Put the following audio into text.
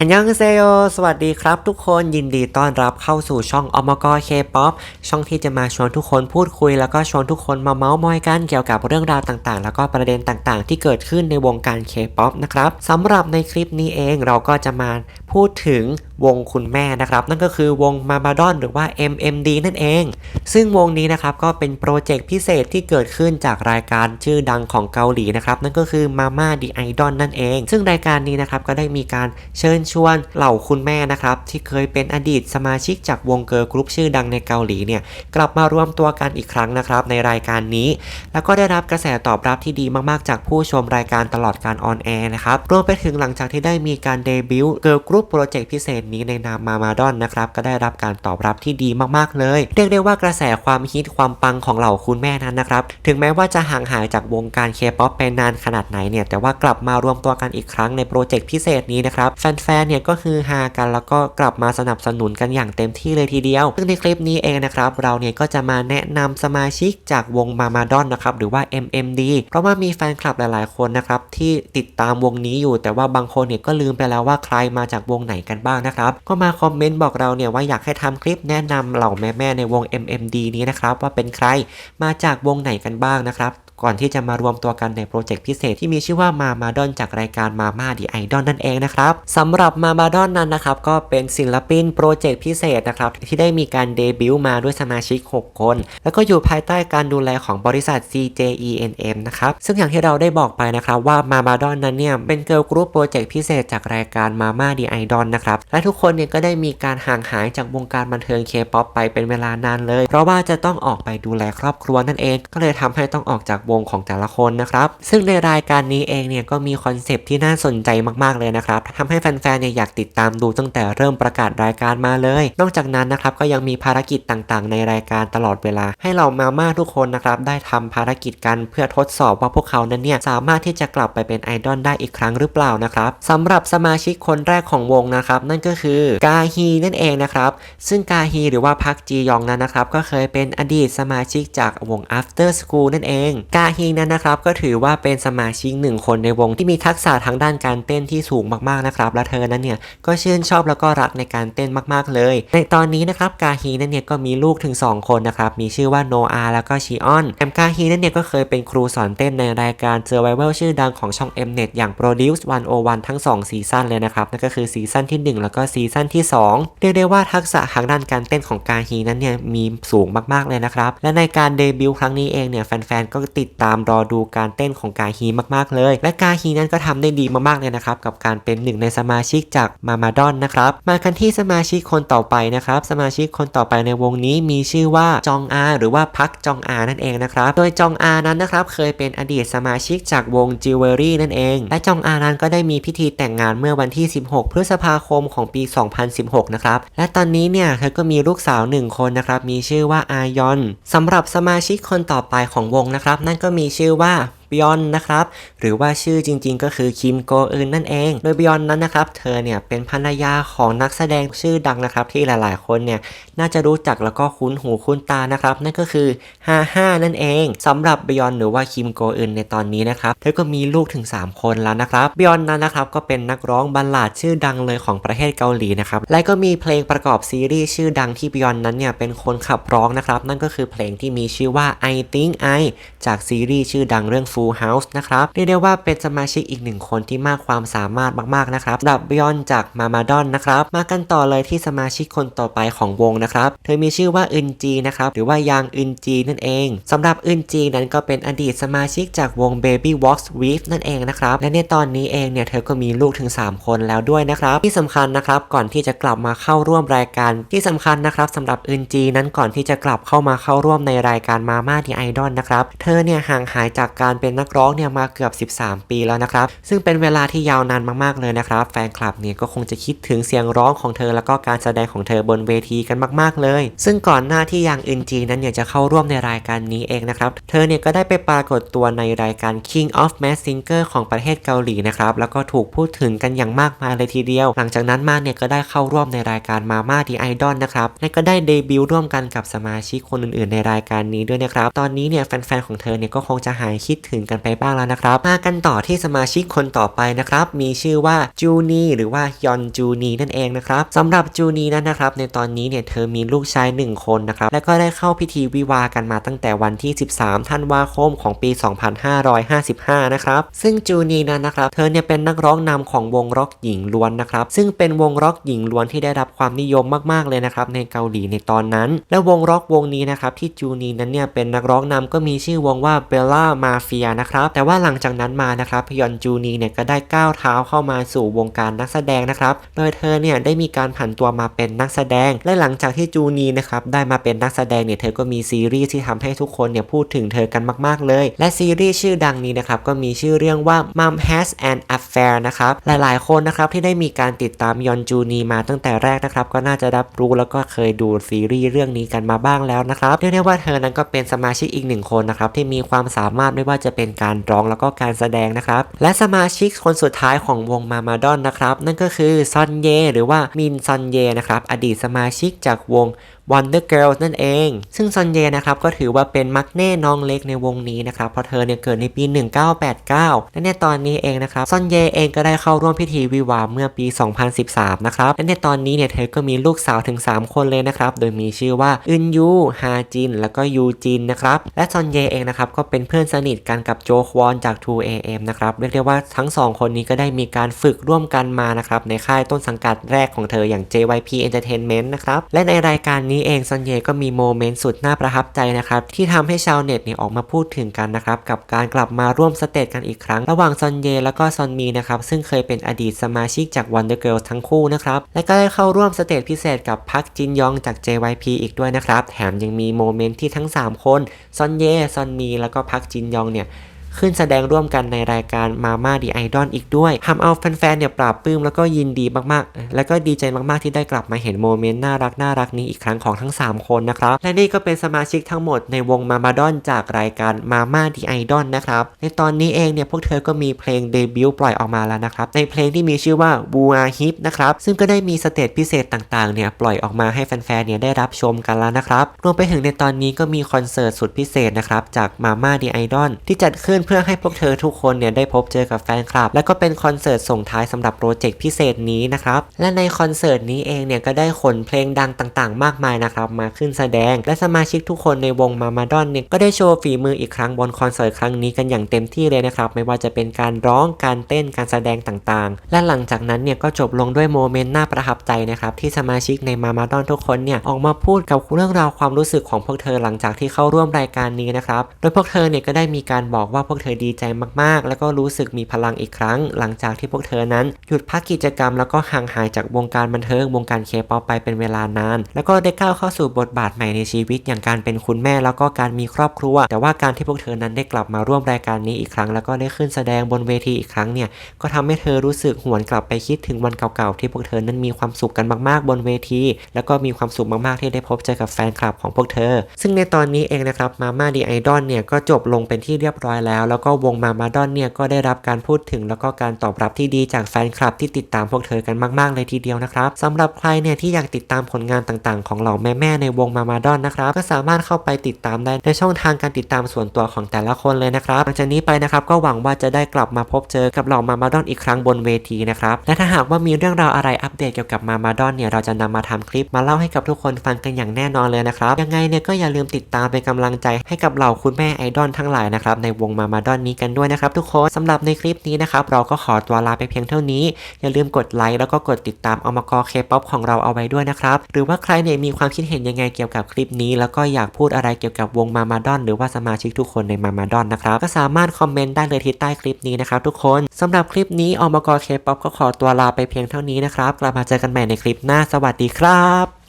อันยองเซโยสวัสดีครับทุกคนยินดีต้อนรับเข้าสู่ช่องอมกอเคป๊อปช่องที่จะมาชวนทุกคนพูดคุย แล้วก็ชวนทุกคนมาเมาส์มอยกันเกี่ยวกับเรื่องราวต่างๆ แล้วก็ประเด็นต่างๆ ที่เกิดขึ้นในวงการเคป๊อปนะครับสำหรับในคลิปนี้เองเราก็จะมา พูดถึงวงคุณแม่นะครับ นั่นก็คือวงมาบาดอนหรือว่า MMD นั่นเอง ซึ่งวงนี้นะครับก็เป็นโปรเจกต์พิเศษที่เกิดขึ้นจากรายการชื่อดังของเกาหลีนะครับ นั่นก็คือ Mama The Idol นั่นเอง ซึ่งรายการนี้นะครับก็ได้มีการเชิญชวนเหล่าคุณแม่นะครับที่เคยเป็นอดีตสมาชิกจากวงเกิร์ลกรุ๊ปชื่อดังในเกาหลีเนี่ยกลับมารวมตัวกันอีกครั้งนะครับในรายการนี้ แล้วก็ได้รับกระแสตอบรับที่ดีมากๆ จากผู้ชมรายการตลอดการออนแอร์นะครับรวมไปถึงหลังจากที่ได้มีการเดบิวต์เกิร์ลกรุ๊ปโปรเจกต์พิเศษนี้ในนามมามาดอนนะครับก็ได้รับการตอบรับที่ดีมากๆเลยเรียกได้ว่ากระแสความฮิตความปังของเหล่าคุณแม่นั้นนะครับถึงแม้ว่าจะห่างหายจากวงการเคป๊อปไปนานขนาดไหนเนี่ยแต่ว่ากลับมารวมตัวกันอีกครั้งในโปรเจกต์พิเศษนี้นะครับแฟนๆเนี่ยก็คือฮากันแล้วก็กลับมาสนับสนุนกันอย่างเต็มที่เลยทีเดียว ซึ่งในคลิปนี้เองนะครับเราเนี่ยก็จะมาแนะนำสมาชิกจากวงมามาดอนนะครับหรือว่า MMD เพราะว่ามีแฟนคลับหลาย ๆคนนะครับที่ติดตามวงนี้อยู่แต่ว่าบางคนเนี่ยก็ลืมไปแล้วว่าใครมาจากวงไหนกันบ้างนะครับ ก็มาคอมเมนต์บอกเราเนี่ยว่าอยากให้ทำคลิปแนะนำเหล่าแม่ๆในวง MMD นี้นะครับว่าเป็นใครมาจากวงไหนกันบ้างนะครับ ก่อนที่จะมารวมตัวกันในโปรเจกต์พิเศษที่มีชื่อว่ามามาดอนจากรายการมาม่าดีไอดอลนั่นเองนะครับสำหรับมามาดอนนั้นนะครับก็เป็นศิลปินโปรเจกต์พิเศษนะครับที่ได้มีการเดบิวต์มาด้วยสมาชิก 6 คน แล้วก็อยู่ภายใต้การดูแลของบริษัท CJENM นะครับซึ่งอย่างที่เราได้บอกไปนะครับว่ามามาดอนนั้นเนี่ยเป็นเกิร์ลกรุ๊ปโปรเจกต์พิเศษจากรายการมาม่าดีไอดอลนะครับและทุกคนเนี่ยก็ได้มีการห่างหายจากวงการบันเทิงเคป๊อปไปเป็นเวลานานเลย เพราะว่าจะต้องออกไปดูแลครอบครัวนั่นเอง ก็เลยทำให้ต้องออกจากวงของแต่ละคนนะครับ ซึ่งในรายการนี้เองเนี่ยก็มีคอนเซปต์ที่น่าสนใจมากๆเลยนะครับทำให้แฟนๆเนี่ยอยากติดตามดูตั้งแต่เริ่มประกาศรายการมาเลย นอกจากนั้นนะครับก็ยังมีภารกิจต่างๆ ในรายการตลอดเวลา ให้เรามาม่าทุกคนนะครับได้ทำภารกิจกันเพื่อทดสอบว่าพวกเขานั้นเนี่ยสามารถที่จะกลับไปเป็นไอดอลได้อีกครั้งหรือเปล่านะครับสำหรับสมาชิกคนแรกของวงนะครับนั่นก็คือกาฮีนั่นเองนะครับซึ่งกาฮีหรือว่าพักจียองนั้นนะครับก็เคยเป็นอดีตสมาชิกจากวง After School นั่นเองกาฮีนั้นนะครับก็ถือว่าเป็นสมาชิกหนึ่งคนในวงที่มีทักษะทางด้านการเต้นที่สูงมากๆนะครับและเธอนั้นเนี่ยก็ชื่นชอบแล้วก็รักในการเต้นมากๆเลย ในตอนนี้นะครับกาฮีนั้นเนี่ยก็มีลูกถึง 2 คนนะครับมีชื่อว่าโนอาแล้วก็ชีออนแอมกาฮีนั้นเนี่ยก็เคยเป็นครูสอนเต้นในรายการ Survival ชื่อดังของช่อง Mnet อย่าง Produce 101 ทั้ง 2 ซีซั่นเลยนะครับนั่นก็คือซีซั่นที่ 1 แล้วก็ซีซั่นที่ 2 เรียกได้ว่าทักษะทางด้านการเต้นของกาฮีนั้นเนี่ยมีสูงมากๆเลยนะครับและในการเดบิวต์ครั้งนี้เองเนี่ยแฟนๆก็ติดตามรอดูการเต้นของกาฮีมากๆเลย และกาฮีนั้นก็ทำได้ดีมากๆเลยนะครับกับการเป็นหนึ่งในสมาชิกจากมามาดอนนะครับมากันที่สมาชิกคนต่อไปนะครับสมาชิกคนต่อไปในวงนี้มีชื่อว่าจองอาหรือว่าพักจองอานั่นเองนะครับโดยจองอานั้นนะครับเคยเป็นอดีตสมาชิกจากวงจิวเวลรี่นั่นเอง และจองอานั้นก็ได้มีพิธีแต่งงานเมื่อวันที่ 16 พฤษภาคมของปี 2016 นะครับและตอนนี้เนี่ยเธอก็มีลูกสาวหนึ่งคนนะครับมีชื่อว่าอายอนสำหรับสมาชิกคนต่อไปของวงนะครับนั่นก็มีชื่อว่า บิยอนนะครับ หรือว่าชื่อจริงๆ ก็คือคิมโกอึนนั่นเอง โดยบิยอนนั้นนะครับ เธอเนี่ยเป็นภรรยาของนักแสดงชื่อดังนะครับ ที่หลายๆ คนเนี่ยน่าจะรู้จักแล้วก็คุ้นหูคุ้นตานะครับ นั่นก็คือฮาฮ่านั่นเองสำหรับบิยอนหรือว่าคิมโกอึนในตอนนี้นะครับ เธอก็มีลูกถึง 3 คนแล้วนะครับบิยอนนั้นนะครับก็เป็นนักร้องบัลลาดชื่อดังเลยของประเทศเกาหลีนะครับ และก็มีเพลงประกอบซีรีส์ชื่อดังที่บิยอนนั้นเนี่ยเป็นคนขับร้องนะครับ นั่นก็คือเพลงที่มีชื่อว่า I Think I จากซีรีส์ชื่อดังเรื่อง Full House นะครับเรียกได้ว่าเป็นสมาชิกอีกหนึ่งคนที่มากความสามารถมากๆนะครับดับบิยอนจากมามาดอนนะครับมากันต่อเลยที่สมาชิกคนต่อไปของวงนะครับเธอมีชื่อว่าอึนจีนะครับหรือว่ายางอึนจีนั่นเองสำหรับอึนจีนั้นก็เป็นอดีตสมาชิกจากวง Baby Walks With นั่นเองนะครับและในตอนนี้เองเนี่ยเธอก็มีลูกถึง 3 คนแล้วด้วยนะครับที่สำคัญนะครับก่อนที่จะกลับมาเข้าร่วมรายการที่สำคัญนะครับสำหรับอึนจีนั้นก่อนที่จะกลับเข้ามาเข้าร่วมในรายการมาม่าที่ไอดอลนะครับเธอเนี่ยห่างหายจากการเป็นนักร้องเนี่ยมาเกือบ 13 ปีแล้วนะครับ ซึ่งเป็นเวลาที่ยาวนานมากๆเลยนะครับ แฟนคลับเนี่ยก็คงจะคิดถึงเสียงร้องของเธอ แล้วก็การแสดงของเธอบนเวทีกันมาก ๆเลย ซึ่งก่อนหน้าที่ยังอึนจีนั้นเนี่ยจะเข้าร่วมในรายการนี้เองนะครับ เธอเนี่ยก็ได้ไปปรากฏตัวในรายการ King of Mask Singer ของประเทศเกาหลีนะครับ แล้วก็ถูกพูดถึงกันอย่างมากมายเลยทีเดียว หลังจากนั้นมาเนี่ยก็ได้เข้าร่วมในรายการมาม่าดีไอดอลนะครับและก็ได้เดบิวต์ร่วมกันกับสมาชิกคนอื่นๆ ในรายการนี้ด้วยนะครับ ตอนนี้เนี่ยแฟนๆของเธอเนี่ยก็คงจะหายคิดถึงถึงกันไปบ้างแล้วนะครับ มากันต่อที่สมาชิกคนต่อไปนะครับ มีชื่อว่าจูนีหรือว่ายอนจูนีนั่นเองนะครับสำหรับจูนีนั้นนะครับ ในตอนนี้เนี่ยเธอมีลูกชาย 1 คนนะครับ และก็ได้เข้าพิธีวิวากันมาตั้งแต่วันที่ 13 ธันวาคมของปี 2555 นะครับ ซึ่งจูนีนั้นนะครับ เธอเนี่ยเป็นนักร้องนำของวงร็อกหญิงล้วนนะครับ ซึ่งเป็นวงร็อกหญิงล้วนที่ได้รับความนิยมมากๆเลยนะครับในเกาหลีในตอนนั้น และวงร็อกวงนี้นะครับที่จูนีนั้นเนี่ยเป็นนักร้องนำก็มีชื่อวงว่าเบลล่ามาเฟียนะครับ แต่ว่าหลังจากนั้นมานะครับพยอนจูนีเนี่ยก็ได้ก้าวเท้าเข้ามาสู่วงการนักแสดงนะครับ โดยเธอเนี่ยได้มีการผันตัวมาเป็นนักแสดง และหลังจากที่จูนีนะครับได้มาเป็นนักแสดงเนี่ยเธอก็มีซีรีส์ที่ทำให้ทุกคนเนี่ยพูดถึงเธอกันมากๆเลย และซีรีส์ชื่อดังนี้นะครับก็มีชื่อเรื่องว่า Mom Has an Affair นะครับหลายๆ คนนะครับที่ได้มีการติดตามยอนจูนีมาตั้งแต่แรกนะครับก็น่าจะรับรู้แล้วก็เคยดูซีรีส์เรื่องนี้กันมาบ้างแล้วนะครับเรียกได้ว่าเธอนั้นก็เป็นสมาชิกอีกหนึ่งคนนะครับที่มีความสามารถไม่ว่าจะเป็นการร้องแล้วก็การแสดงนะครับ และสมาชิกคนสุดท้ายของวงมามาดอนนะครับ นั่นก็คือซอนเยหรือว่ามินซอนเยนะครับ อดีตสมาชิกจากวง Wonder Girls นั่นเอง ซึ่งซอนเยนะครับก็ถือว่าเป็นมักเน่น้องเล็กในวงนี้นะครับเพราะเธอเนี่ยเกิดในปี 1989 และในตอนนี้เองนะครับซอนเยเองก็ได้เข้าร่วมพิธีวิวาห์เมื่อปี 2013 นะครับและในตอนนี้เนี่ยเธอก็มีลูกสาวถึง 3 คนเลยนะครับโดยมีชื่อว่าอึนยูฮาจิน แล้วก็ยูจินนะครับและซอนเยเองนะครับก็เป็นเพื่อนสนิทกันกับโจควอนจาก 2AM นะครับเรียกได้ว่าทั้งสองคนนี้ก็ได้มีการฝึกร่วมกันมานะครับในค่ายต้นสังกัดแรกของเธออย่าง JYP Entertainment นะครับและในรายการนี้ี้เองซอนเยก็มีโมเมนต์สุดน่าประทับใจนะครับ ที่ทำให้ชาวเน็ตเนี่ยออกมาพูดถึงกันนะครับ กับการกลับมาร่วมสเตจกันอีกครั้ง ระหว่างซอนเยแล้วก็ซอนมีนะครับ ซึ่งเคยเป็นอดีตสมาชิกจาก Wonder Girls ทั้งคู่นะครับ และก็ได้เข้าร่วมสเตจพิเศษกับพักจินยองจาก JYP อีกด้วยนะครับ แถมยังมีโมเมนต์ที่ทั้ง 3 คนซอนเยซอนมีแล้วก็พักจินยองเนี่ย ขึ้นแสดงร่วมกันในรายการมาม่าดีไอดอลอีกด้วยทำเอาแฟนๆเนี่ยปราบปลื้มแล้วก็ยินดีมากๆ แล้วก็ดีใจมากๆที่ได้กลับมาเห็นโมเมนต์น่ารักน่ารักนี้อีกครั้งของทั้ง 3 คนนะครับและนี่ก็เป็นสมาชิกทั้งหมดในวงมามาดอนจากรายการมาม่าดีไอดอลนะครับในตอนนี้เองเนี่ยพวกเธอก็มีเพลงเดบิวต์ปล่อยออกมาแล้วนะครับในเพลงที่มีชื่อว่าบูอาฮิปนะครับซึ่งก็ได้มีสเตจพิเศษต่างๆเนี่ยปล่อยออกมาให้แฟนๆเนี่ยได้รับชมกันแล้วนะครับรวมไปถึงในตอนนี้ก็มีคอนเสิร์ตสุดพิเศษนะครับจากมาม่าดีไอดอลที่จัดขึ้นเพื่อให้พวกเธอทุกคนเนี่ยได้พบเจอกับแฟนคลับ และก็เป็นคอนเสิร์ตส่งท้ายสำหรับโปรเจกต์พิเศษนี้นะครับ และในคอนเสิร์ตนี้เองเนี่ยก็ได้ขนเพลงดังต่างๆ มากมายนะครับมาขึ้นแสดง และสมาชิกทุกคนในวงมามาดอนเนี่ยก็ได้โชว์ฝีมืออีกครั้งบนคอนเสิร์ตครั้งนี้กันอย่างเต็มที่เลยนะครับไม่ว่าจะเป็นการร้องการเต้นการแสดงต่างๆ และหลังจากนั้นเนี่ยก็จบลงด้วยโมเมนต์น่าประทับใจนะครับที่สมาชิกในมามาดอนทุกคนเนี่ยออกมาพูดกับเรื่องราวความรู้สึกของพวกเธอหลังจากที่เข้าร่วมรายการนี้นะครับโดยพวกเธอเนี่ยก็ได้มีการบอกว่าพวกเธอดีใจมากๆ แล้วก็รู้สึกมีพลังอีกครั้ง หลังจากที่พวกเธอนั้นหยุดพักกิจกรรมแล้วก็ห่างหายจากวงการบันเทิงวงการเคป๊อปไปเป็นเวลานาน แล้วก็ได้ก้าวเข้าสู่บทบาทใหม่ในชีวิตอย่างการเป็นคุณแม่แล้วก็การมีครอบครัว แต่ว่าการที่พวกเธอนั้นได้กลับมาร่วมรายการนี้อีกครั้ง แล้วก็ได้ขึ้นแสดงบนเวทีอีกครั้งเนี่ยก็ทำให้เธอรู้สึกหวนกลับไปคิดถึงวันเก่าๆที่พวกเธอนั้นมีความสุขกันมากๆ บนเวที แล้วก็มีความสุขมากๆที่ได้พบเจอกับแฟนคลับของพวกเธอ ซึ่งในตอนนี้เองนะครับมาม่าดีไอดอลเนี่ยก็จบลงเป็นที่เรียบร้อยแล้วแล้วก็วงมามาดอนเนี่ยก็ได้รับการพูดถึงแล้วก็การตอบรับที่ดีจากแฟนคลับที่ติดตามพวกเธอกันมาก ๆ เลยทีเดียวนะครับสำหรับใครเนี่ยที่อยากติดตามผลงานต่างๆ ของเหล่าแม่ๆในวงมามาดอนนะครับก็สามารถเข้าไปติดตามได้ในช่องทางการติดตามส่วนตัวของแต่ละคนเลยนะครับหลังจากนี้ไปนะครับก็หวังว่าจะได้กลับมาพบเจอกับเหล่ามามาดอนอีกครั้งบนเวทีนะครับและถ้าหากว่ามีเรื่องราวอะไรอัปเดตเกี่ยวกับมามาดอนเนี่ยเราจะนำมาทำคลิปมาเล่าให้กับทุกคนฟังกันอย่างแน่นอนเลยนะครับยังไงเนี่ยก็อย่าลืมติดตามเป็นกำลังใจให้กับเหล่าคุณแม่ไอดอลทั้งหลายนะครับในวงมามาดอนนี้กันด้วยนะครับทุกคนสำหรับในคลิปนี้นะครับเราก็ขอตัวลาไปเพียงเท่านี้ อย่าลืมกดไลค์แล้วก็กดติดตามอมกอเคป๊อปของเราเอาไว้ด้วยนะครับหรือว่าใครเนี่ยมีความคิดเห็นยังไงเกี่ยวกับคลิปนี้ แล้วก็อยากพูดอะไรเกี่ยวกับวงมามาดอนหรือว่าสมาชิกทุกคนในมามาดอนนะครับก็สามารถคอมเมนต์ได้เลยที่ใต้คลิปนี้นะครับทุกคนสำหรับคลิปนี้อมกอเคป๊อปก็ขอตัวลาไปเพียงเท่านี้นะครับกลับมาเจอกันใหม่ในคลิปหน้าสวัสดีครับ